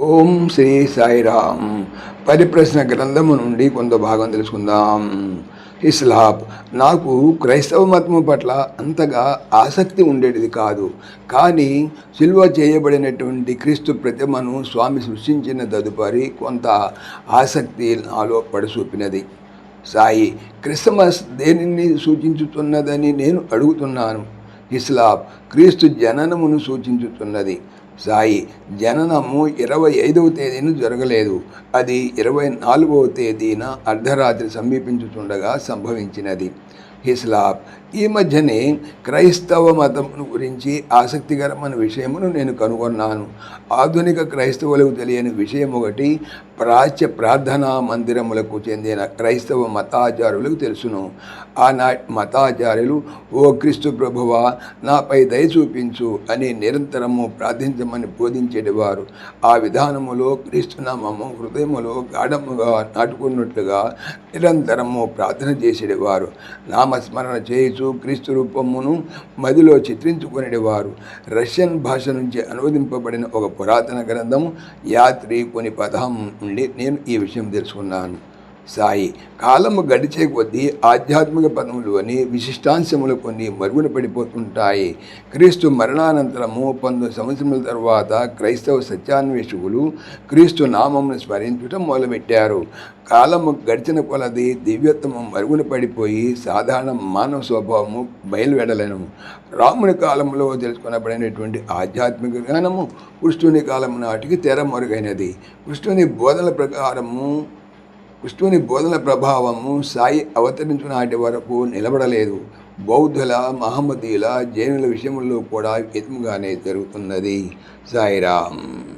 ఓం శ్రీ సాయిరామ్. పరిప్రశ్న గ్రంథము నుండి కొంత భాగం తెలుసుకుందాం. ఇస్లాం నాకు క్రైస్తవ మతము పట్ల అంతగా ఆసక్తి ఉండేది కాదు. కానీ సిల్వ చేయబడినటువంటి క్రీస్తు ప్రతిమను స్వామి సృష్టించిన తదుపరి కొంత ఆసక్తి నాలో పడిచూపినది సాయి క్రిస్మస్ దేనిని సూచించుతున్నదని నేను అడుగుతున్నాను. ఇస్లాం క్రీస్తు జననమును సూచించుతున్నది. సాయి జననము ఇరవై ఐదవ తేదీన జరగలేదు. అది ఇరవై నాలుగవ తేదీన అర్ధరాత్రి సమీపించుతుండగా సంభవించినది. ఇస్లాం. ఈ మధ్యనే క్రైస్తవ మతం గురించి ఆసక్తికరమైన విషయమును నేను కనుగొన్నాను. ఆధునిక క్రైస్తవులకు తెలియని విషయం ఒకటి ప్రాచ్య ప్రార్థనా మందిరములకు చెందిన క్రైస్తవ మతాచారులకు తెలుసును. ఆనా మతాచార్యులు ఓ క్రీస్తు ప్రభువా నాపై దయ చూపించు అని నిరంతరము ప్రార్థించమని బోధించేటివారు. ఆ విధానములో క్రీస్తు నామము హృదయములో గాఢముగా నాటుకున్నట్లుగా నిరంతరము ప్రార్థన చేసేటివారు. నామస్మరణ చేయుచు క్రీస్తు రూపమును మదిలో చిత్రించుకునేవారు రష్యన్ భాష నుంచి అనువదింపబడిన ఒక పురాతన గ్రంథం యాత్రి కొన్ని పదం నుండి నేను ఈ విషయం తెలుసుకున్నాను. సాయి. కాలము గడిచే కొద్దీ ఆధ్యాత్మిక పదములోని విశిష్టాంశములు కొన్ని మరుగున పడిపోతుంటాయి. క్రీస్తు మరణానంతరము పంతొమ్మిది సంవత్సరముల తర్వాత క్రైస్తవ సత్యాన్వేషకులు క్రీస్తు నామమును స్మరించటం మొదలుపెట్టారు. కాలము గడిచిన కొలది దివ్యత్వము మరుగున పడిపోయి సాధారణ మానవ స్వభావము బయలువెడలను. రాముని కాలంలో తెలుసుకునబడినటువంటి ఆధ్యాత్మిక జ్ఞానము కృష్ణుని కాలం నాటికి తెర మరుగైనది. కృష్ణుని బోధన ప్రకారము కృష్ణుని బోధన ప్రభావము సాయి అవతరించిన నాటి వరకు నిలబడలేదు. బౌద్ధుల మహమ్మదీల జైనుల విషయంలో కూడా విధముగానే జరుగుతున్నది. సాయిరామ్.